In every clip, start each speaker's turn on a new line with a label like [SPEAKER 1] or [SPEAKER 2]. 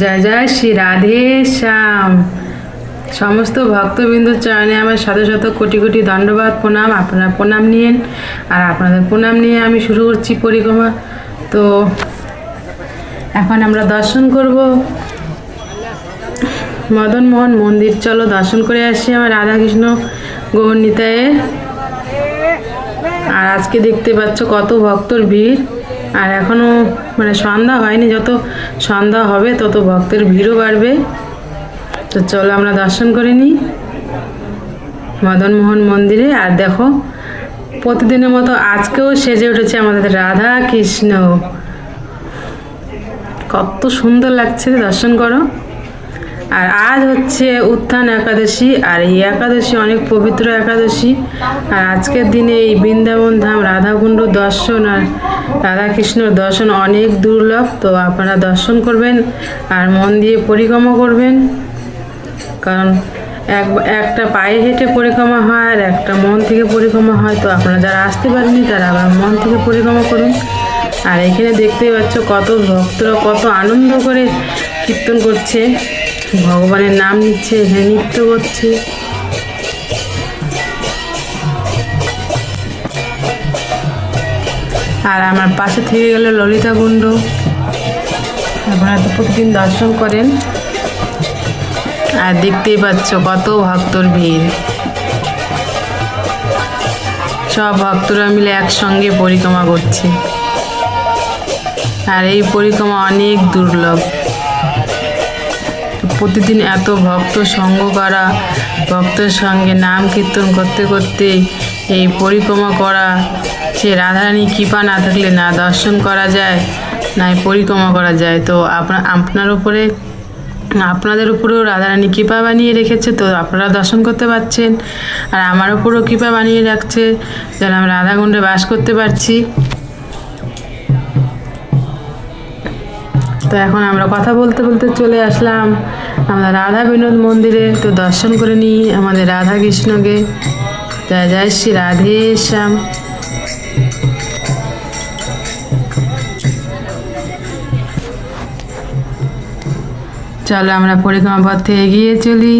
[SPEAKER 1] জয় জয় শ্রী রাধে শ্যাম। সমস্ত ভক্তবৃন্দর চরণে আমার শত শত কোটি কোটি দণ্ডবাদ, প্রণাম। আপনারা প্রণাম নিয়েন। আর আপনাদের প্রণাম নিয়ে আমি শুরু করছি পরিক্রমা। তো এখন আমরা দর্শন করব। মদন মোহন মন্দির। চলো দর্শন করে আসি আমার রাধাকৃষ্ণ গৌরনীতায়ের আর আজকে দেখতে পাচ্ছ কত ভক্তর ভিড়। আর এখনও মানে সন্ধ্যা হয়নি, যত সন্ধ্যা হবে তত ভক্তের ভিড়ও বাড়বে। তো চলো আমরা দর্শন করে নিই মদনমোহন মন্দিরে। আর দেখো, প্রতিদিনের মতো আজকেও সেজে উঠেছে আমাদের রাধা কৃষ্ণ। কত সুন্দর লাগছে, দর্শন করো। আর আজ হচ্ছে উত্থান একাদশী আর এই একাদশী অনেক পবিত্র একাদশী। আর আজকের দিনে এই বৃন্দাবন ধাম রাধাকুণ্ড দর্শন আর রাধাকৃষ্ণর দর্শন অনেক দুর্লভ। তো আপনারা দর্শন করবেন আর মন দিয়ে পরিক্রমা করবেন। কারণ এক, একটা পায়ে হেঁটে পরিক্রমা হয় আর একটা মন থেকে পরিক্রমা হয়। তো আপনারা যারা আসতে পারেননি তারা আবার মন থেকে পরিক্রমা করুন। আর এখানে দেখতেই পাচ্ছ কত ভক্তরা কত আনন্দ করে কীর্তন করছে। ভগবানের নাম নিচ্ছে এখানে নৃত্য করছে আর আমার পাশে থেকে গেল ললিতা কুণ্ড আপনারা তো প্রতিদিন দর্শন করেন। আর দেখতেই পাচ্ছ কত ভক্তর ভিড়। সব ভক্তরা মিলে একসঙ্গে পরিক্রমা করছে। আর এই পরিক্রমা অনেক দুর্লভ। প্রতিদিন এত ভক্ত সঙ্গ করা, ভক্তের সঙ্গে নাম কীর্তন করতে করতে এই পরিক্রমা করা সে রাধারানী কৃপা না থাকলে না দর্শন করা যায়, না পরিক্রমা করা যায়। তো আপনার আপনার উপরে, আপনাদের উপরেও রাধারানী কৃপা বানিয়ে রেখেছে, তো আপনারা দর্শন করতে পারছেন। আর আমার উপরেও কৃপা বানিয়ে রাখছে, যেন আমি রাধাকুণ্ডে বাস করতে পারছি। তো এখন আমরা কথা বলতে বলতে চলে আসলাম। আমরা রাধা বিনোদ মন্দিরে তো দর্শন করে নিই আমাদের রাধা কৃষ্ণকে। জয় জয় শ্রী রাধে শ্যাম। চলো আমরা পরিক্রমা পথে এগিয়ে চলি।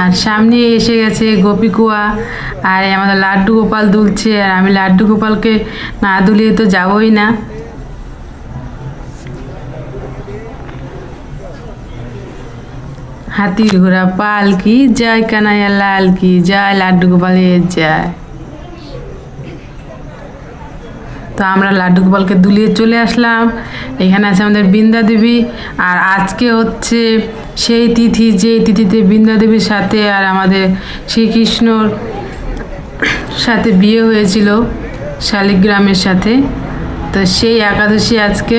[SPEAKER 1] আর সামনে এসে গেছে গোপীকুয়া আর আমাদের লাড্ডু গোপাল দুলছে, আর আমি লাড্ডু গোপালকে না দুলিয়ে তো যাবই না। হাতি ঘোড়া পাল কি জয় কানাইয়া লাল কি জয় লাড্ডু গোপালের জয় তো আমরা লাড্ডু গোপালকে দুলিয়ে চলে আসলাম। এখানে আছে আমাদের বৃন্দা দেবী। আর আজকে হচ্ছে সেই তিথি যে তিথিতে বৃন্দা দেবীর সাথে আর আমাদের শ্রীকৃষ্ণর সাথে বিয়ে হয়েছিল শালিগ্রামের সাথে। তো সেই একাদশী আজকে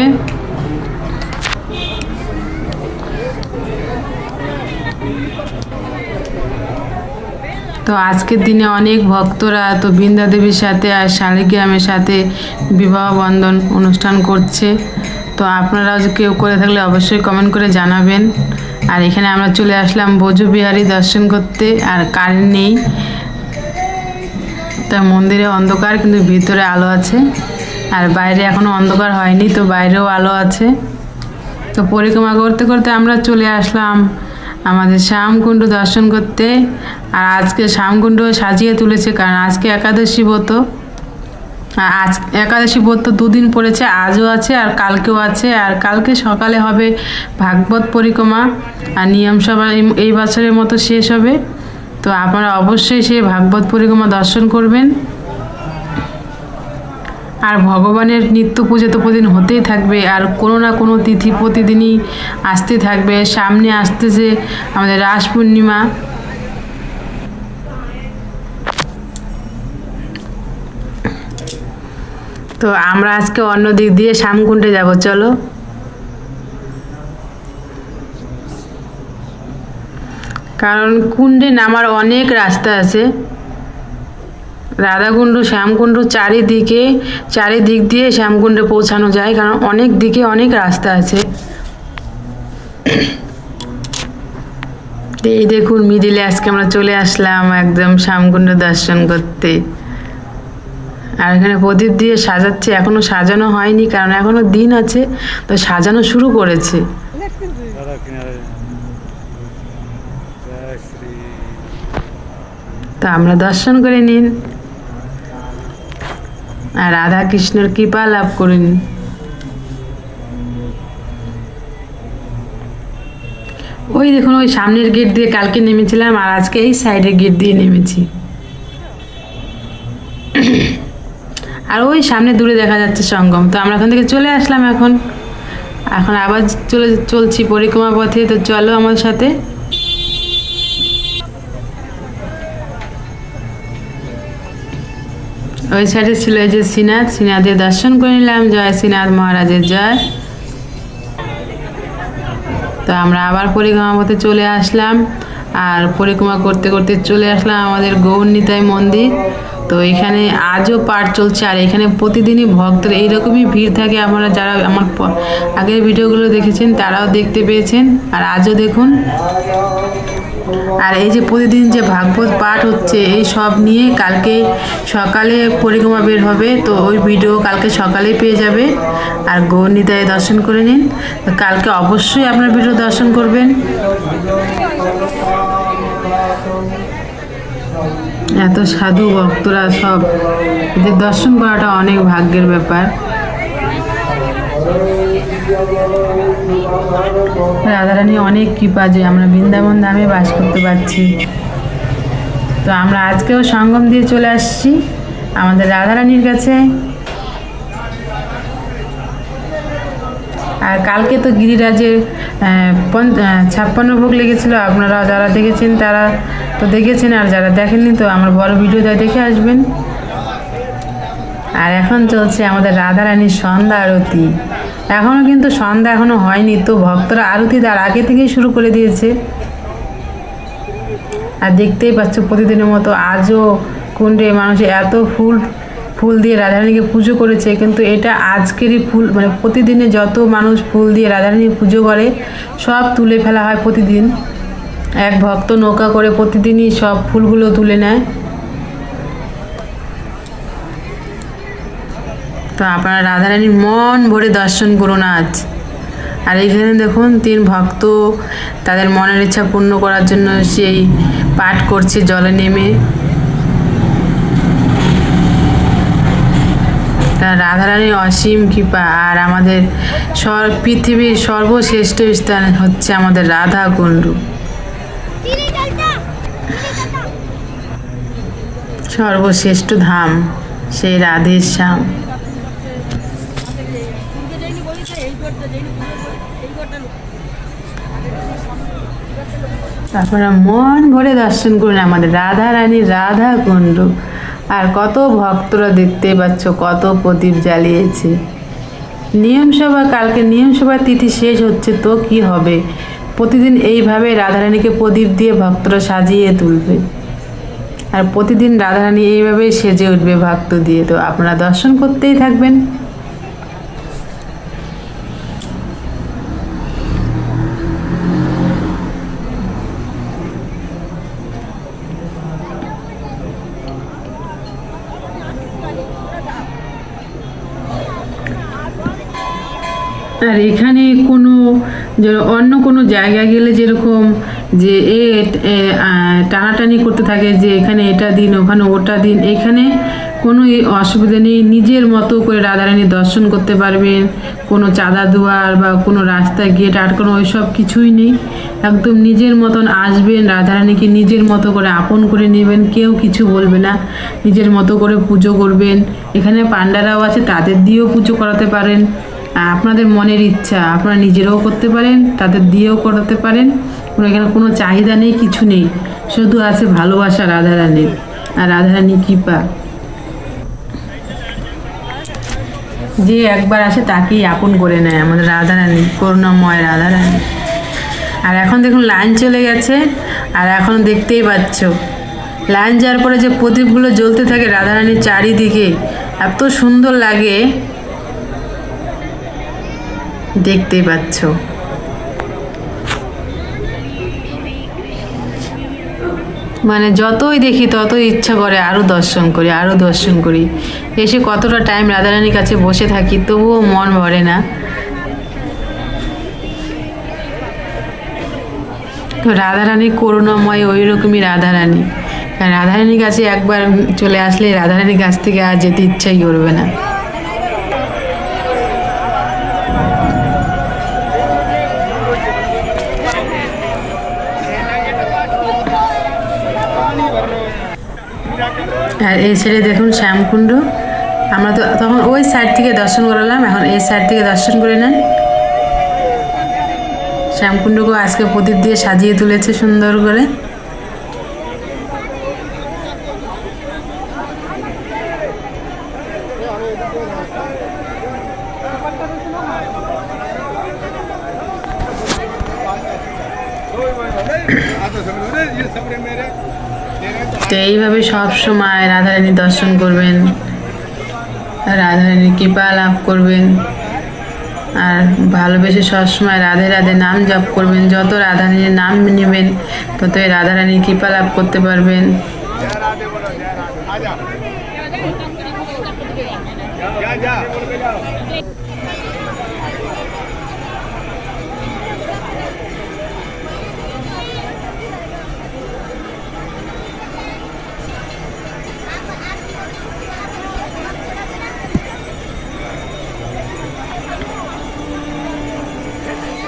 [SPEAKER 1] তো আজকের দিনে অনেক ভক্তরা, তো বৃন্দা দেবীর সাথে আর শালিগ্রামের সাথে বিবাহ বন্ধন অনুষ্ঠান করছে। তো আপনারাও কেউ করে থাকলে অবশ্যই কমেন্ট করে জানাবেন। আর এখানে আমরা চলে আসলাম বজু বিহারি দর্শন করতে, আর কারেন্ট নেই? তা মন্দিরে অন্ধকার, কিন্তু ভিতরে আলো আছে। আর বাইরে এখনও অন্ধকার হয়নি, তো বাইরেও আলো আছে। তো পরিক্রমা করতে করতে আমরা চলে আসলাম আমাদের শ্যামকুণ্ড দর্শন করতে। আর আজকে শ্যামকুণ্ড সাজিয়ে তুলেছে, কারণ আজকে একাদশী ব্রত। আজ, একাদশী ব্রত দুদিন পড়েছে, আজও আছে আর কালকেও আছে। আর কালকে সকালে হবে ভাগবত পরিক্রমা। আর নিয়ম সভা এই- বছরের মতো শেষ হবে। তো আপনারা অবশ্যই সেই ভাগবত পরিক্রমা দর্শন করবেন। আর ভগবানের নিত্য পুজো তো প্রতিদিন হতেই থাকবে, আর কোনো না কোনো তিথি প্রতিদিনই আসতে থাকবে। সামনে আসতেছে আমাদের রাস পূর্ণিমা। তো আমরা আজকে অন্য দিক দিয়ে শ্যামকুণ্ডে যাব, চলো। কারণ কুণ্ডে নামার অনেক রাস্তা আছে। রাধাকুণ্ড, শ্যামকুণ্ড চারিদিকে, চারিদিক দিয়ে শ্যামকুণ্ডে পৌঁছানো যায়, কারণ অনেক দিকে অনেক রাস্তা আছে। এই দেখুন মিডিলে আজকে আমরা চলে আসলাম একদম শ্যামকুণ্ড দর্শন করতে। আর এখানে প্রদীপ দিয়ে সাজাচ্ছে, এখনও সাজানো হয়নি, কারণ এখনও দিন আছে, তো সাজানো শুরু করেছে। তো আমরা দর্শন করে নিন। আর রাধা কৃষ্ণর কৃপা লাভ করুন। ওই দেখুন, ওই সামনের গেট দিয়ে কালকে নেমেছিলাম আর আজকে এই সাইডের গেট দিয়ে নেমেছি। আর ওই সামনে দূরে দেখা যাচ্ছে সঙ্গম। তো আমরা ওখান থেকে চলে আসলাম এখন। এখন আবার চলে চলছি পরিক্রমা পথে। তো চলো আমার সাথে। ওই সাইডে ছিল এই যে শ্রীনাথ শ্রীনাথের দর্শন করে নিলাম, জয় শ্রীনাথ মহারাজের জয়। তো আমরা আবার পরিক্রমা পথে চলে আসলাম, আর পরিক্রমা করতে করতে চলে আসলাম আমাদের গৌরনীতাই মন্দির। তো এখানে আজও পাঠ চলছে, আর এখানে প্রতিদিনই ভক্তর এইরকমই ভিড় থাকে। আপনারা যারা আমার আগের ভিডিওগুলো দেখেছেন, তারাও দেখতে পেয়েছেন। আর আজও দেখুন। আর এই যে প্রতিদিন যে ভাগবত পাঠ হচ্ছে, এই সব নিয়ে কালকে সকালে পরিক্রমা বের হবে। তো ওই ভিডিও কালকে সকালে পেয়ে যাবে। আর গৌরনীতায় দর্শন করে নিন। কালকে অবশ্যই আপনার ভিডিও দর্শন করবেন। এত সাধু ভক্তরা সব। এদের দর্শন করাটা অনেক ভাগ্যের ব্যাপার। রাধারানী, অনেক কৃপা যে আমরা বৃন্দাবন ধামে বাস করতে পারছি। তো আমরা আজকেও সঙ্গম দিয়ে চলে আসছি। আমাদের রাধারানীর কাছে। আর কালকে তো গিরিরাজের ছাপ্পান্ন ভোগ লেগেছিল। আপনারা যারা দেখেছেন তারা তো দেখেছেন, আর যারা দেখেননি তো আমার বড় ভিডিওটা দেখে আসবেন। আর এখন চলছে আমাদের রাধারানীর সন্ধ্যা আরতি। এখনও কিন্তু সন্ধ্যা এখনও হয়নি, তো ভক্তরা আরতি তার আগে থেকেই শুরু করে দিয়েছে। আর দেখতেই পাচ্ছ প্রতিদিনের মতো আজও কুণ্ডে মানুষ এত ফুল ফুল দিয়ে রাধারানীকে পুজো করেছে, কিন্তু এটা আজকেরই ফুল মানে প্রতিদিনে যত মানুষ ফুল দিয়ে রাধারানী পুজো করে, সব তুলে ফেলা হয় প্রতিদিন। এক ভক্ত নৌকা করে প্রতিদিনই সব ফুলগুলো তুলে নেয়। তো আপনারা রাধারানীর মন ভরে দর্শন করুন আজ। আর এইখানে দেখুন, তিন ভক্ত তাদের মনের ইচ্ছা পূর্ণ করার জন্য সেই পাঠ করছে, জলে নেমে। রাধারানীর অসীম কৃপা, আর আমাদের সর, পৃথিবীর সর্বশ্রেষ্ঠ স্থান হচ্ছে আমাদের রাধা কুণ্ড সর্বশ্রেষ্ঠ ধাম, সেই রাধের শ্যাম। তারপরে মন ভরে দর্শন করুন আমাদের রাধা রানী, রাধা কুণ্ড। আর কত ভক্তরা দেখতে পাচ্ছ, কত প্রদীপ জ্বালিয়েছে। নিয়ম সভা, কালকে নিয়ম সভার তিথি শেষ হচ্ছে, তো কি হবে? প্রতিদিন এইভাবে রাধারানীকে প্রদীপ দিয়ে ভক্তরা সাজিয়ে তুলবে। আর প্রতিদিন রাধারানী এইভাবেই সেজে উঠবে ভক্ত দিয়ে। তো আপনারা দর্শন করতেই থাকবেন। আর এখানে কোনো অন্য কোনো জায়গায় গেলে যেরকম যে এ টানাটানি করতে থাকে যে এখানে এটা দিন, ওখানে ওটা দিন, এখানে কোনো অসুবিধা নেই। নিজের মতো করে রাধারানী দর্শন করতে পারবেন। কোনো চাঁদা দুয়ার বা কোনো রাস্তায় গেট আটকানো, ওই সব কিছুই নেই। একদম নিজের মতন আসবেন, রাধারানীকে নিজের মতো করে আপন করে নেবেন, কেউ কিছু বলবে না। নিজের মতো করে পুজো করবেন। এখানে পান্ডারাও আছে, তাদের দিয়েও পুজো করাতে পারেন। আপনাদের মনের ইচ্ছা, আপনারা নিজেরাও করতে পারেন, তাদের দিয়েও করাতে পারেন। এখানে কোনো চাহিদা নেই, কিছু নেই। শুধু আছে ভালোবাসা, রাধারানীর। আর রাধারানী কৃপা। যে একবার আসে তাকেই আপন করে নেয় আমাদের রাধারানী, করুণাময় রাধারানী। আর এখন দেখুন, লাইন চলে গেছে। আর এখন দেখতেই পাচ্ছ, লাইন যাওয়ার পরে যে প্রদীপগুলো জ্বলতে থাকে রাধারানীর চারিদিকে, এত সুন্দর লাগে। দেখতেই পাচ্ছ। মানে যতই দেখি, ততই ইচ্ছা করে আরও দর্শন করি আরও দর্শন করি। এসে কতটা টাইম রাধারানীর কাছে বসে থাকি, তবুও মন ভরে না। তো রাধারানী করুণাময় ওই রকমই রাধারানী। রাধারানীর কাছে একবার চলে আসলে রাধারানীর কাছ থেকে আর যেতে ইচ্ছাই করবে না। আর এই সাইডে দেখুন শ্যামকুণ্ড। আমরা তো তখন ওই সাইড থেকে দর্শন করালাম, এখন এই সাইড থেকে দর্শন করে নেন। শ্যামকুণ্ডকেও আজকে প্রদীপ দিয়ে সাজিয়ে তুলেছে সুন্দর করে। তো এইভাবে সব সময় রাধারানী দর্শন করবেন, রাধারানীর কৃপা লাভ করবেন, আর ভালোবেসে সবসময় রাধে রাধে নাম জপ করবেন। যত রাধারানীর নাম নেবেন, ততই রাধারানীর কৃপা লাভ করতে পারবেন।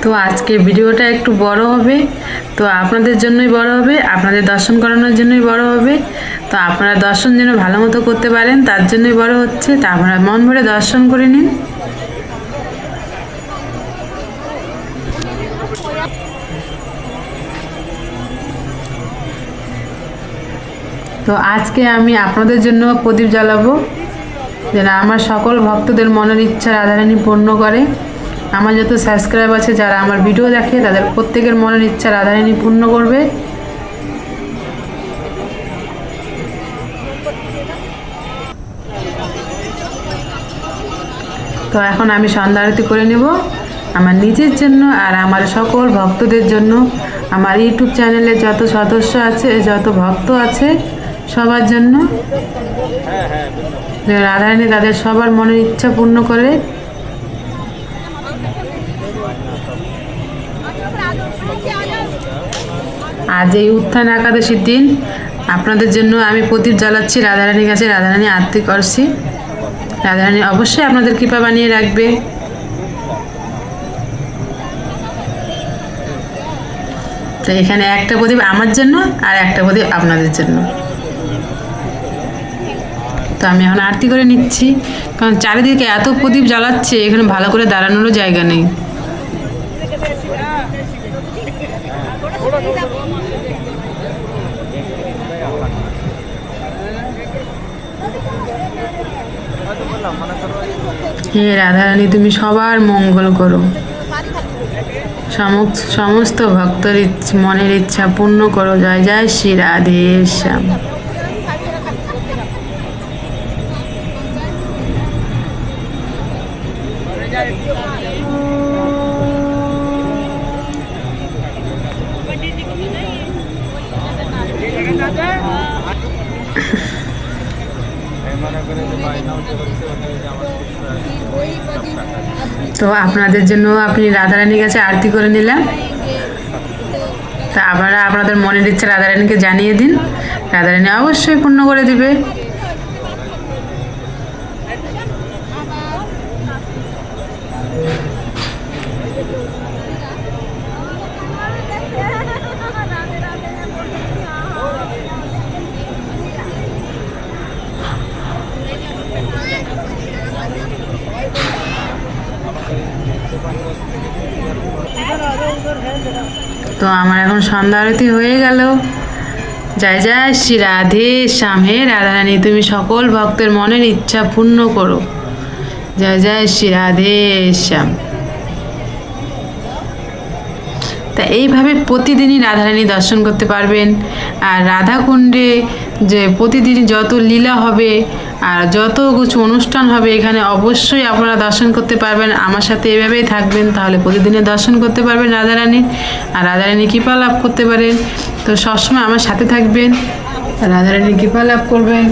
[SPEAKER 1] তো আজকে ভিডিওটা একটু বড় হবে। তো আপনাদের জন্যই বড় হবে, আপনাদের দর্শন করানোর জন্যই বড় হবে। তো আপনারা দর্শন যেন ভালো মতো করতে পারেন, তার জন্যই বড় হচ্ছে। তা আপনারা মন ভরে দর্শন করে নিন। তো আজকে আমি আপনাদের জন্য প্রদীপ জ্বালাবো। যেন আমার সকল ভক্তদের মনের ইচ্ছা রাধারানী পূর্ণ করে। আমার যত সাবস্ক্রাইব আছে, যারা আমার ভিডিও দেখে, তাদের প্রত্যেকের মনের ইচ্ছা রাধারানী পূর্ণ করবে। তো এখন আমি সন্ধ্যা আরতি করে নেব। আমার নিজের জন্য আর আমার সকল ভক্তদের জন্য। আমার ইউটিউব চ্যানেলে যত সদস্য আছে, যত ভক্ত আছে, সবার জন্য। রাধারানী তাদের সবার মনের ইচ্ছা পূর্ণ করে। আজ এই উত্থান একাদশীর দিন। আপনাদের জন্য আমি প্রদীপ জ্বালাচ্ছি রাধারানীর কাছে। রাধারানী আরতি করছি। রাধারানী অবশ্যই আপনাদের কৃপা বানিয়ে রাখবে। তো এখানে একটা প্রদীপ আমার জন্য আর একটা প্রদীপ আপনাদের জন্য। তো আমি এখন আরতি করে নিচ্ছি। কারণ চারিদিকে এত প্রদীপ জ্বালাচ্ছে, এখানে ভালো করে দাঁড়ানোরও জায়গা নেই। হে রাধারানী, তুমি সবার মঙ্গল করো। সমস্ত ভক্তের মনের ইচ্ছা পূর্ণ করো। জয় জয় শ্রী রাধে শ্যাম। তো আপনাদের জন্য আপনি রাধারানীর কাছে আরতি করে নিলাম। তা আবার আপনাদের মনের ইচ্ছা রাধারানীকে জানিয়ে দিন। রাধারানী অবশ্যই পূর্ণ করে দিবে। তো আমার এখন সন্ধ্যা আরতি হয়ে গেল। জয় জয় শ্রী রাধে শ্যামে। রাধারানী, তুমি সকল ভক্তের মনের ইচ্ছা পূর্ণ করো। জয় জয় শ্রী রাধে শ্যাম। তা এইভাবে প্রতিদিনই রাধারানী দর্শন করতে পারবেন। আর রাধাকুণ্ডে যে প্রতিদিন যত লীলা হবে আর যত কিছু অনুষ্ঠান হবে এখানে অবশ্যই আপনারা দর্শন করতে পারবেন। আমার সাথে এভাবেই থাকবেন, তাহলে প্রতিদিনে দর্শন করতে পারবেন রাধারানীর আর রাধারানী কৃপা লাভ করতে পারেন। তো সবসময় আমার সাথে থাকবেন, রাধারানী কৃপা লাভ করবেন।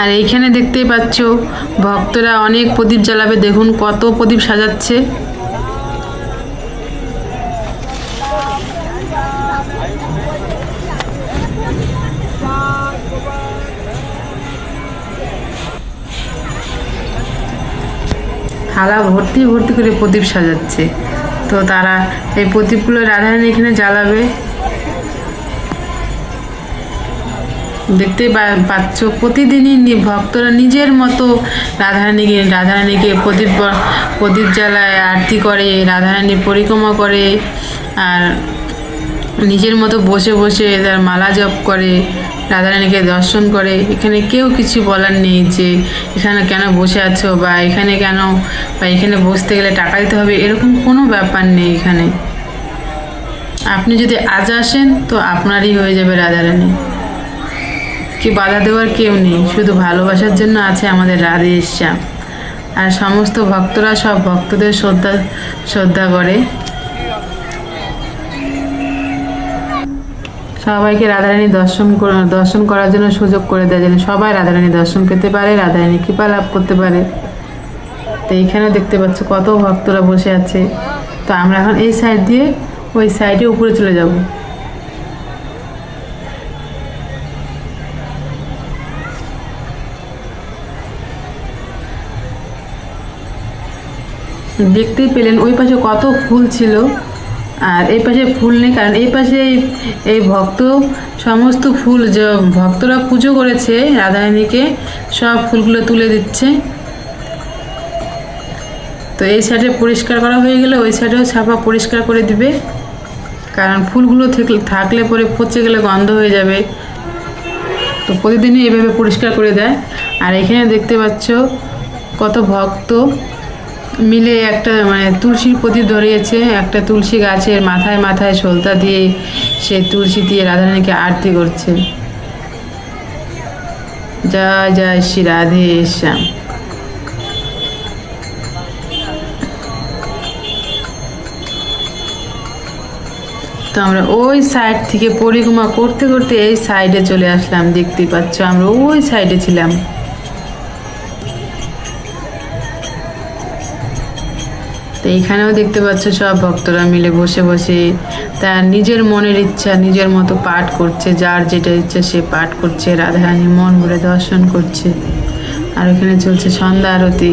[SPEAKER 1] আর এইখানে দেখতেই পাচ্ছ, ভক্তরা অনেক প্রদীপ জ্বালাবে, দেখুন কত প্রদীপ সাজাচ্ছে। থালা ভর্তি ভর্তি করে প্রদীপ সাজাচ্ছে। তো তারা এই প্রদীপগুলো রাধারানী এখানে জ্বালাবে। দেখতে পাচ্ছ, প্রতিদিনই ভক্তরা নিজের মতো রাধারানীকে রাধারানীকে প্রদীপ প্রদীপ জ্বালায়, আরতি করে রাধারানী পরিক্রমা করে, আর নিজের মতো বসে বসে তার মালা জপ করে, রাধারানীকে দর্শন করে। এখানে কেউ কিছু বলার নেই যে এখানে কেন বসে আছো বা এখানে কেন বা এখানে বসতে গেলে টাকা দিতে হবে, এরকম কোনো ব্যাপার নেই এখানে। আপনি যদি আজ আসেন তো আপনারই হয়ে যাবে রাধারানী। কি বাধা দেওয়ার কেউ নেই, শুধু ভালোবাসার জন্য আছে আমাদের রাধে শ্যাম। আর সমস্ত ভক্তরা সব ভক্তদের শ্রদ্ধা শ্রদ্ধা করে। সবাইকে রাধারানী দর্শন দর্শন করার জন্য সুযোগ করে দেয় যেন সবাই রাধারানী দর্শন পেতে পারে রাধারানী কৃপা লাভ করতে পারে। তো এইখানে দেখতে পাচ্ছ কত ভক্তরা বসে আছে। তো আমরা এখন এই সাইড দিয়ে ওই সাইডে উপরে চলে যাব। দেখতেই পেলেন ওই পাশে কত ফুল ছিল। আর এই পাশে ফুল নেই, কারণ এই পাশে এই- ভক্ত, সমস্ত ফুল যে ভক্তরা পুজো করেছে রাধারানীকে, সব ফুলগুলো তুলে দিচ্ছে। তো এই সাইডে পরিষ্কার করা হয়ে গেলে ওই সাইডেও ছাপা পরিষ্কার করে দিবে। কারণ ফুলগুলো থেকে, থাকলে পরে পচে গেলে গন্ধ হয়ে যাবে। তো প্রতিদিনই এইভাবে পরিষ্কার করে দেয়। আর এখানে দেখতে পাচ্ছ কত ভক্ত। মিলে একটা মানে তুলসীর প্রদীপ ধরিয়েছে, একটা তুলসী গাছের মাথায় মাথায় সলতা দিয়ে সে তুলসী দিয়ে রাধারানীকে আরতি করছে। জয় জয় শ্রী রাধে শ্যাম। তো আমরা ওই সাইড থেকে পরিক্রমা করতে করতে এই সাইডে চলে আসলাম, দেখতেই পাচ্ছ, আমরা ওই সাইডে ছিলাম। তো এখানেও দেখতে পাচ্ছ সব ভক্তরা মিলে বসে বসে তার নিজের মনের ইচ্ছা, নিজের মতো পাঠ করছে, যার যেটা ইচ্ছা সে পাঠ করছে, রাধারানী মন ভরে দর্শন করছে। আর এখানে চলছে সন্ধ্যা আরতি।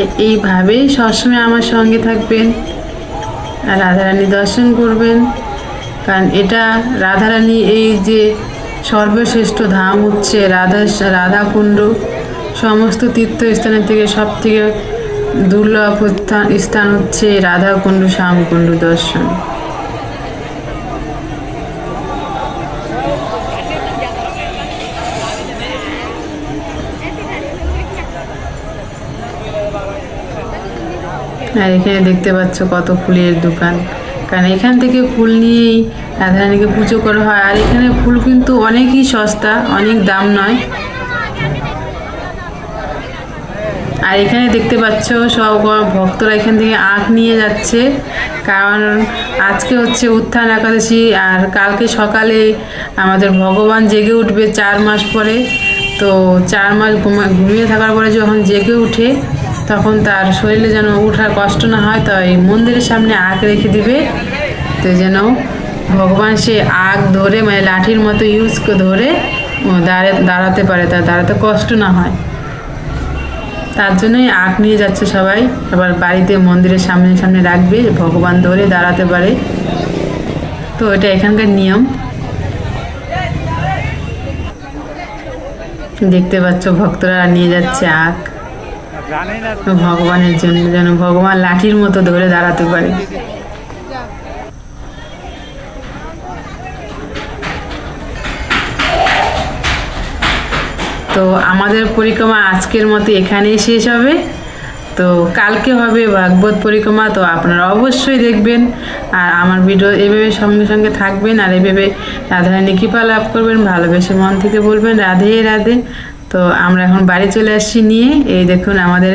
[SPEAKER 1] তো এইভাবেই সবসময় আমার সঙ্গে থাকবেন আর রাধারানী দর্শন করবেন। কারণ এটা রাধারানী এই যে সর্বশ্রেষ্ঠ ধাম হচ্ছে রাধা, রাধাকুণ্ড, সমস্ত তীর্থস্থানের থেকে সব থেকে দুর্লভ স্থান হচ্ছে রাধাকুণ্ড, শ্যামকুণ্ড দর্শন। আর এখানে দেখতে পাচ্ছ কত ফুলের দোকান। কারণ এখান থেকে ফুল নিয়েই রাধারানীকে পুজো করা হয়। আর এখানে ফুল কিন্তু অনেকই সস্তা, অনেক দাম নয়। আর এখানে দেখতে পাচ্ছ সব ভক্তরা এখান থেকে আখ নিয়ে যাচ্ছে। কারণ আজকে হচ্ছে উত্থান একাদশী, আর কালকে সকালে আমাদের ভগবান জেগে উঠবে চার মাস পরে। তো চার মাস ঘুমা- ঘুমিয়ে থাকার পরে যখন জেগে উঠে তখন তার শরীরে যেন ওঠার কষ্ট না হয়, তাই মন্দিরের সামনে আখ রেখে দিবে। তো যেন ভগবান সে আখ ধরে মানে লাঠির মতো ইউজ ধরে দাঁড়ে দাঁড়াতে পারে তার দাঁড়াতে কষ্ট না হয়। তার জন্যই আখ নিয়ে যাচ্ছে সবাই। আবার বাড়িতে মন্দিরের সামনে সামনে রাখবে, ভগবান ধরে দাঁড়াতে পারে। তো এটা এখানকার নিয়ম। দেখতে পাচ্ছ ভক্তরা নিয়ে যাচ্ছে
[SPEAKER 2] না
[SPEAKER 1] ভগবানের জন্য যেন ভগবান লাঠির মতো ধরে দাঁড়াতে পারে। তো আমাদের পরিক্রমা আজকের মতো এখানেই শেষ হবে। তো কালকে হবে ভাগবত পরিক্রমা, তো আপনারা অবশ্যই দেখবেন। আর আমার ভিডিও এভাবে সঙ্গে সঙ্গে থাকবেন, আর এভাবে রাধারানী কৃপা লাভ করবেন, ভালোবেসে মন থেকে বলবেন, রাধে রাধে। তো আমরা এখন বাড়ি চলে আসছি নিয়ে। এই দেখুন আমাদের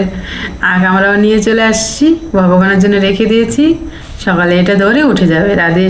[SPEAKER 1] আগ আমরাও নিয়ে চলে আসছি। ভগবানের জন্য রেখে দিয়েছি। সকালে এটা ধরে উঠে যাবে। রাধে